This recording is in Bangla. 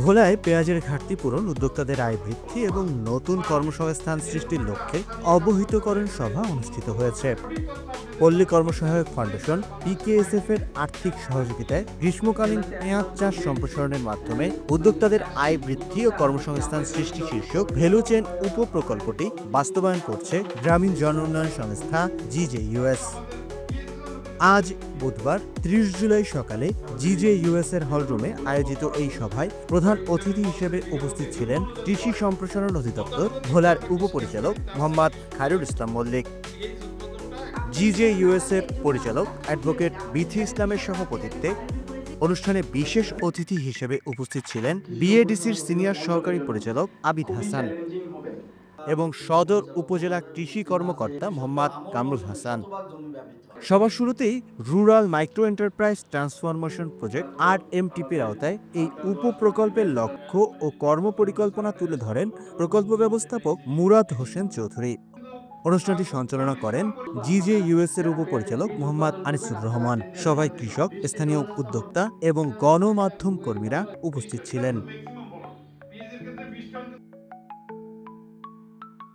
ভোলায় পেঁয়াজের ঘাটতি পূরণ, উদ্যোক্তাদের আয় বৃদ্ধি এবং নতুন কর্মসংস্থান সৃষ্টির লক্ষ্যে অবহিতকরণ সভা অনুষ্ঠিত হয়েছে। পল্লী কর্মসহায়ক ফাউন্ডেশন পিকেএসএফ এর আর্থিক সহযোগিতায় গ্রীষ্মকালীন পেঁয়াজ চাষ সম্প্রসারণের মাধ্যমে উদ্যোক্তাদের আয় বৃদ্ধি ও কর্মসংস্থান সৃষ্টি শীর্ষক ভ্যালু চেন উপপ্রকল্পটি বাস্তবায়ন করছে গ্রামীণ জন উন্নয়ন সংস্থা, জিজেইউএস। আজ বুধবার, ত্রিশ জুলাই সকালে জিজে ইউএস এর হলরুমে আয়োজিত এই সভায় প্রধান অতিথি হিসেবে উপস্থিত ছিলেন কৃষি সম্প্রসারণ অধিদপ্তর ভোলার উপপরিচালক মোহাম্মদ খায়রুল ইসলাম মল্লিক। জিজে ইউএস এর পরিচালক অ্যাডভোকেট বিথি ইসলামের সভাপতিত্বে অনুষ্ঠানে বিশেষ অতিথি হিসেবে উপস্থিত ছিলেন বিএডিসির সিনিয়র সহকারী পরিচালক আবিদ হাসান। এবং সদর উপজেলা কৃষি কর্মকর্তা মোহাম্মদ কামরুল হাসান। সবার শুরুতেই rural micro enterprise transformation project আর এমটিপির আওতায় এই উপপ্রকল্পের লক্ষ্য ও কর্মপরিকল্পনা তুলে ধরেন প্রকল্প ব্যবস্থাপক মুরাদ হোসেন চৌধুরী। অনুষ্ঠানটি সঞ্চালনা করেন জিজে ইউএস এর উপপরিচালক মোহাম্মদ আনিসুর রহমান। সবাই কৃষক, স্থানীয় উদ্যোক্তা এবং গণমাধ্যম কর্মীরা উপস্থিত ছিলেন।